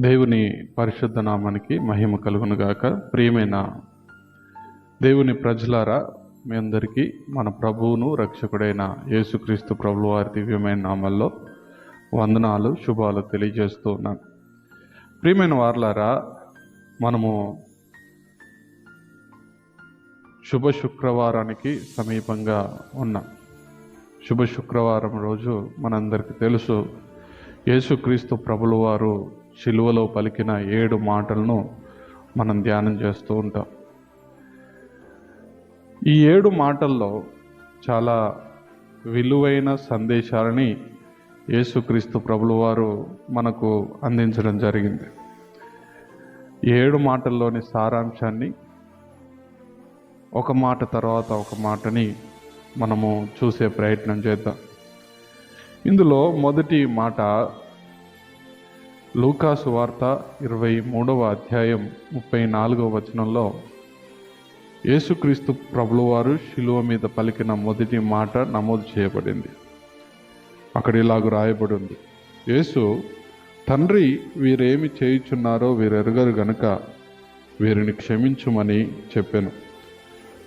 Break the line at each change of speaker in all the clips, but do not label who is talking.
దేవుని పరిశుద్ధ నామానికి మహిమ కలుగునుగాక. ప్రియమైన దేవుని ప్రజలారా మీ అందరికీ మన ప్రభువును రక్షకుడైన యేసుక్రీస్తు ప్రభుల వారి దివ్యమైన నామల్లో వందనాలు శుభాలు తెలియజేస్తూ ఉన్నాను. ప్రియమైన వార్లారా మనము శుభ శుక్రవారానికి సమీపంగా ఉన్నాం. శుభ శుక్రవారం రోజు మనందరికీ తెలుసు యేసుక్రీస్తు ప్రభుల వారు శిలువలో పలికిన ఏడు మాటలను మనం ధ్యానం చేస్తూ ఉంటాం. ఈ ఏడు మాటల్లో చాలా విలువైన సందేశాలని యేసుక్రీస్తు ప్రభులు వారు మనకు అందించడం జరిగింది. ఏడు మాటల్లోని సారాంశాన్ని ఒక మాట తర్వాత ఒక మాటని మనము చూసే ప్రయత్నం చేద్దాం. ఇందులో మొదటి మాట లూకాసు వార్త ఇరవై మూడవ అధ్యాయం ముప్పై నాలుగవ వచనంలో యేసుక్రీస్తు ప్రభులవారు శిలువ మీద పలికిన మొదటి మాట నమోదు చేయబడింది. అక్కడ ఇలాగ రాయబడి ఉంది యేసు తండ్రి వీరేమి చేయుచున్నారో వీరెరగరు గనుక వీరిని క్షమించుమని చెప్పాను.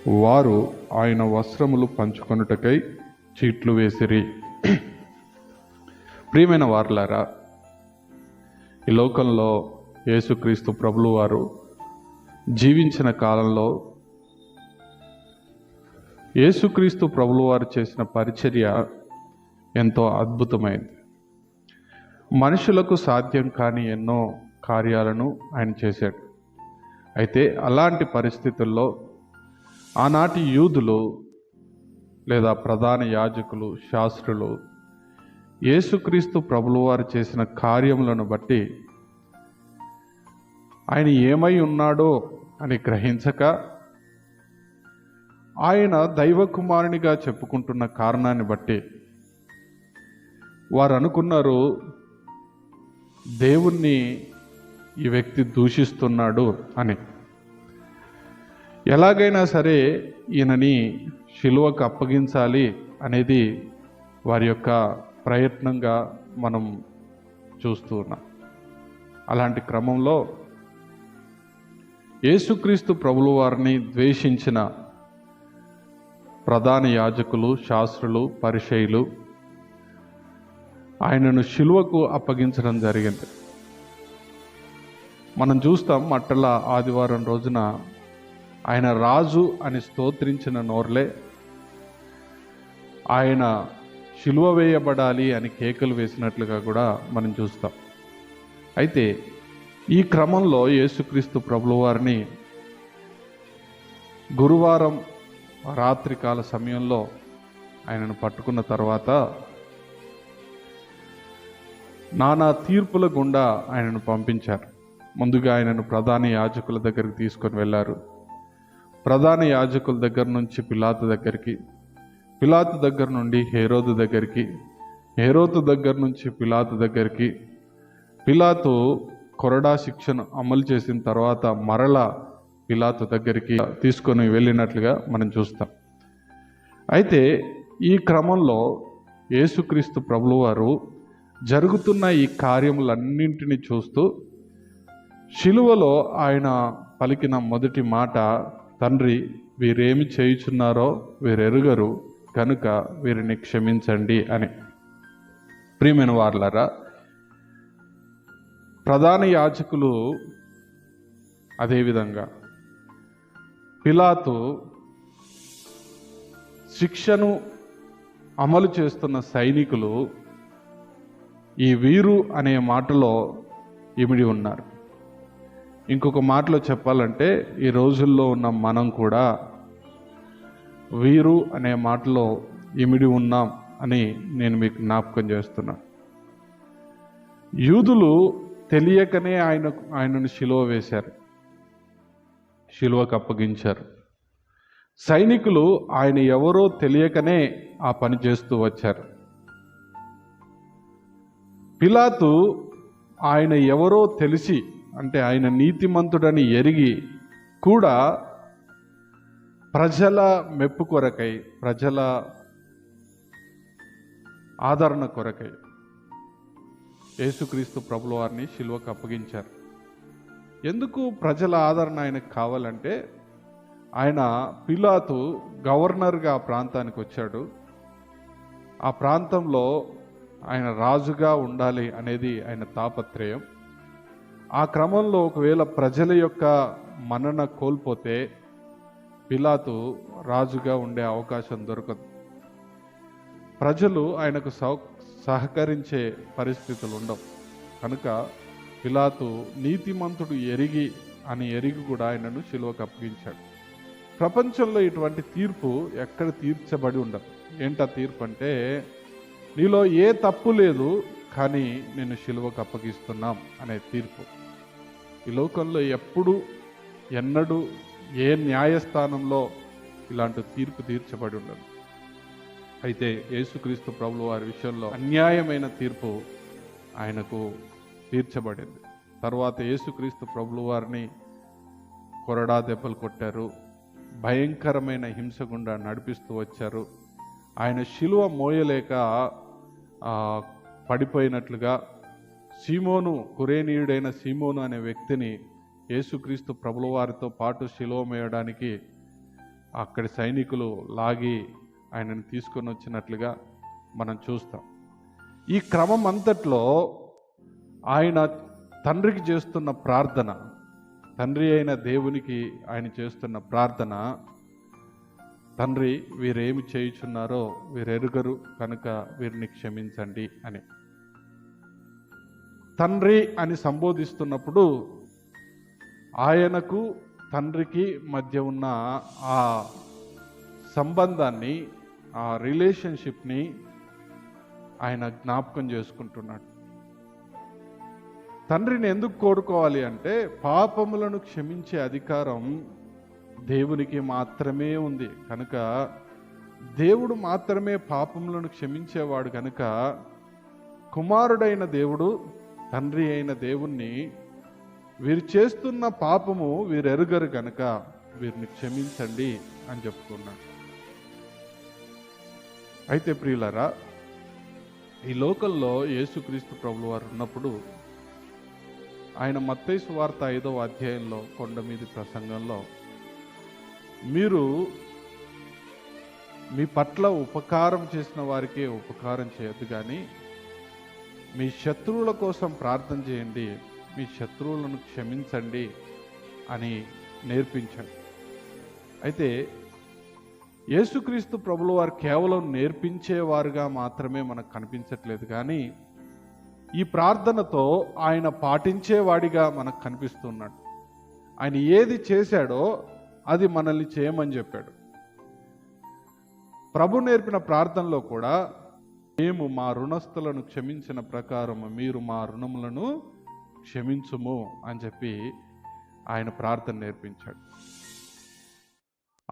వారు ఆయన వస్త్రములు పంచుకొనుటకై చీట్లు వేసిరి. ప్రియమైన వారులారా ఈ లోకంలో యేసుక్రీస్తు ప్రభులు వారు జీవించిన కాలంలో యేసుక్రీస్తు ప్రభులు వారు చేసిన పరిచర్య ఎంతో అద్భుతమైంది. మనుషులకు సాధ్యం కాని ఎన్నో కార్యాలను ఆయన చేశాడు. అయితే అలాంటి పరిస్థితుల్లో ఆనాటి యూదులు లేదా ప్రధాన యాజకులు శాస్త్రులు యేసుక్రీస్తు ప్రభులు వారు చేసిన కార్యములను బట్టి ఆయన ఏమై ఉన్నాడో అని గ్రహించక ఆయన దైవకుమారునిగా చెప్పుకుంటున్న కారణాన్ని బట్టి వారు అనుకున్నారు దేవుణ్ణి ఈ వ్యక్తి దూషిస్తున్నాడు అని. ఎలాగైనా సరే ఈయనని శిలువకు అప్పగించాలి అనేది వారి యొక్క ప్రయత్నంగా మనం చూస్తూ ఉన్నాం. అలాంటి క్రమంలో యేసుక్రీస్తు ప్రభుల వారిని ద్వేషించిన ప్రధాన యాజకులు శాస్త్రులు పరిచయులు ఆయనను శిలువకు అప్పగించడం జరిగింది. మనం చూస్తాం మట్టల ఆదివారం రోజున ఆయన రాజు అని స్తోత్రించిన నోర్లే ఆయన శిలువ వేయబడాలి అని కేకలు వేసినట్లుగా కూడా మనం చూస్తాం. అయితే ఈ క్రమంలో యేసుక్రీస్తు ప్రభువారిని గురువారం రాత్రికాల సమయంలో ఆయనను పట్టుకున్న తర్వాత నానా తీర్పుల గుండా ఆయనను పంపించారు. ముందుగా ఆయనను ప్రధాన యాజకుల దగ్గరికి తీసుకొని వెళ్ళారు. ప్రధాన యాజకుల దగ్గర నుంచి పిలాత దగ్గరికి పిలాతు దగ్గర నుండి హేరోదు దగ్గరికి హేరోతు దగ్గర నుంచి పిలాతు దగ్గరికి పిలాతు కొరడా శిక్షను అమలు చేసిన తర్వాత మరల పిలాతు దగ్గరికి తీసుకొని వెళ్ళినట్లుగా మనం చూస్తాం. అయితే ఈ క్రమంలో యేసుక్రీస్తు ప్రభులు వారు జరుగుతున్న ఈ కార్యములన్నింటినీ చూస్తూ శిలువలో ఆయన పలికిన మొదటి మాట తండ్రి వీరేమి చేయుచున్నారో వీరెరుగరు. కనుక వీరిని క్షమించండి అని. ప్రియమైన వార్లరా ప్రధాన యాజకులు అదేవిధంగా పిలాతు శిక్షను అమలు చేస్తున్న సైనికులు ఈ వీరు అనే మాటలో ఇమిడి ఉన్నారు. ఇంకొక మాటలో చెప్పాలంటే ఈ రోజుల్లో ఉన్న మనం కూడా వీరు అనే మాటలో ఇమిడి ఉన్నాం అని నేను మీకు జ్ఞాపకం చేస్తున్నా. యూదులు తెలియకనే ఆయన ఆయనను శిలువ వేశారు. శిలువకు అప్పగించారు. సైనికులు ఆయన ఎవరో తెలియకనే ఆ పని చేస్తూ వచ్చారు. పిలాతు ఆయన ఎవరో తెలిసి అంటే ఆయన నీతిమంతుడని ఎరిగి కూడా ప్రజల మెప్పు కొరకై ప్రజల ఆదరణ కొరకై యేసుక్రీస్తు ప్రభుల వారిని శిలువకు అప్పగించారు. ఎందుకు ప్రజల ఆదరణ ఆయనకు కావాలంటే ఆయన పిలాతు గవర్నర్గా ఆ ప్రాంతానికి వచ్చాడు. ఆ ప్రాంతంలో ఆయన రాజుగా ఉండాలి అనేది ఆయన తాపత్రయం. ఆ క్రమంలో ఒకవేళ ప్రజల యొక్క మన్నన కోల్పోతే పిలాతు రాజుగా ఉండే అవకాశం దొరకదు. ప్రజలు ఆయనకు సౌ సహకరించే పరిస్థితులు ఉండవు. కనుక పిలాతు నీతిమంతుడు ఎరిగి అని ఎరిగి కూడా ఆయనను శిలువకు అప్పగించాడు. ప్రపంచంలో ఇటువంటి తీర్పు ఎక్కడ తీర్చబడి ఉండదు. ఏంటా తీర్పు అంటే నీలో ఏ తప్పు లేదు కానీ నేను శిలువకు అప్పగిస్తున్నాం అనే తీర్పు. ఈ లోకంలో ఎప్పుడు ఎన్నడూ ఏ న్యాయస్థానంలో ఇలాంటి తీర్పు తీర్చబడి ఉండదు. అయితే యేసుక్రీస్తు ప్రభులు వారి విషయంలో అన్యాయమైన తీర్పు ఆయనకు తీర్చబడింది. తర్వాత యేసుక్రీస్తు ప్రభులు వారిని కొరడా దెబ్బలు కొట్టారు భయంకరమైన హింస గుండా నడిపిస్తూ వచ్చారు. ఆయన శిలువ మోయలేక పడిపోయినట్లుగా సీమోను కురేనీయుడైన సీమోను అనే వ్యక్తిని యేసుక్రీస్తు ప్రభుల వారితో పాటు శిలోమేయడానికి అక్కడి సైనికులు లాగి ఆయనను తీసుకొని వచ్చినట్లుగా మనం చూస్తాం. ఈ క్రమం అంతట్లో ఆయన తండ్రికి చేస్తున్న ప్రార్థన తండ్రి అయిన దేవునికి ఆయన చేస్తున్న ప్రార్థన తండ్రి వీరేమి చేయుచున్నారో వీరెరుగరు కనుక వీరిని క్షమించండి అని. తండ్రి అని సంబోధిస్తున్నప్పుడు ఆయనకు తండ్రికి మధ్య ఉన్న ఆ సంబంధాన్ని ఆ రిలేషన్షిప్ని ఆయన జ్ఞాపకం చేసుకుంటున్నాడు. తండ్రిని ఎందుకు కోరుకోవాలి అంటే పాపములను క్షమించే అధికారం దేవునికి మాత్రమే ఉంది. కనుక దేవుడు మాత్రమే పాపములను క్షమించేవాడు కనుక కుమారుడైన దేవుడు తండ్రి అయిన దేవుణ్ణి వీరు చేస్తున్న పాపము వీరు ఎరుగరు కనుక వీరిని క్షమించండి అని చెప్పుకున్నాడు అయితే ప్రియులరా ఈ లోకల్లో యేసుక్రీస్తు ప్రభులు వారు ఉన్నప్పుడు ఆయన మత్తైసు వార్త ఐదవ అధ్యాయంలో కొండ మీది ప్రసంగంలో మీరు మీ పట్ల ఉపకారం చేసిన వారికే ఉపకారం చేయొద్దు కానీ మీ శత్రువుల కోసం ప్రార్థన చేయండి మీ శత్రువులను క్షమించండి అని నేర్పించాడు. అయితే యేసుక్రీస్తు ప్రభుల వారు కేవలం నేర్పించేవారుగా మాత్రమే మనకు కనిపించట్లేదు కానీ ఈ ప్రార్థనతో ఆయన పాటించేవాడిగా మనకు కనిపిస్తున్నాడు. ఆయన ఏది చేశాడో అది మనల్ని చేయమని చెప్పాడు. ప్రభు నేర్పిన ప్రార్థనలో కూడా మేము మా రుణస్థులను క్షమించిన ప్రకారం మీరు మా రుణములను క్షమించుము అని చెప్పి ఆయన ప్రార్థన నేర్పించాడు.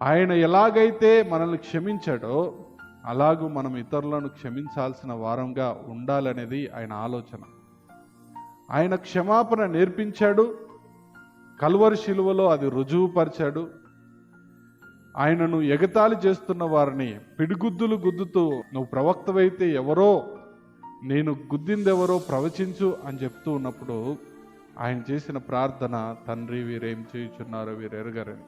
ఆయన ఎలాగైతే మనల్ని క్షమించాడో అలాగూ మనం ఇతరులను క్షమించాల్సిన వారంగా ఉండాలనేది ఆయన ఆలోచన. ఆయన క్షమాపణ నేర్పించాడు కల్వరి శిలువలో అది రుజువుపరిచాడు. ఆయనను ఎగతాళి చేస్తున్న వారిని పిడిగుద్దులు గుద్దుతూ నువ్వు ప్రవక్తవైతే ఎవరో నేను గుద్దిందెవరో ప్రవచించు అని చెప్తూ ఉన్నప్పుడు ఆయన చేసిన ప్రార్థన తండ్రి వీరేం చేయుచున్నారో? వీరు ఎరగరని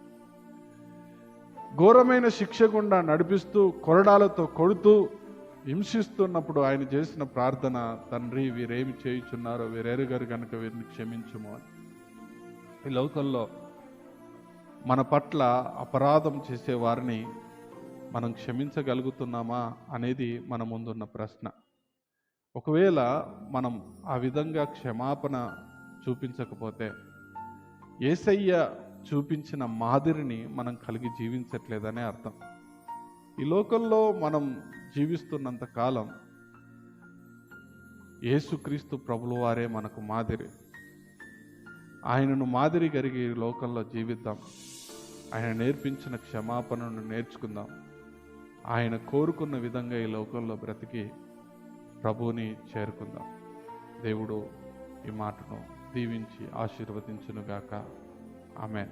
ఘోరమైన శిక్ష గుండా నడిపిస్తూ కొరడాలతో కొడుతూ హింసిస్తున్నప్పుడు ఆయన చేసిన ప్రార్థన తండ్రి వీరేమి చేయుచున్నారో? వీరెరుగరు కనుక వీరిని క్షమించము అని. ఈ లోకంలో మన పట్ల అపరాధం చేసే వారిని మనం క్షమించగలుగుతున్నామా అనేది మన ముందున్న ప్రశ్న. ఒకవేళ మనం ఆ విధంగా క్షమాపణ చూపించకపోతే ఏసయ్య చూపించిన మాదిరిని మనం కలిగి జీవించట్లేదనే అర్థం. ఈ లోకంలో మనం జీవిస్తున్నంత కాలం యేసుక్రీస్తు ప్రభుల వారే మనకు మాదిరి. ఆయనను మాదిరి కలిగి లోకంలో జీవిద్దాం. ఆయన నేర్పించిన క్షమాపణను నేర్చుకుందాం. ఆయన కోరుకున్న విధంగా ఈ లోకంలో బ్రతికి ప్రభువుని చేరుకుందాం. దేవుడు ఈ మాటను దీవించి ఆశీర్వదించునుగాక. ఆమె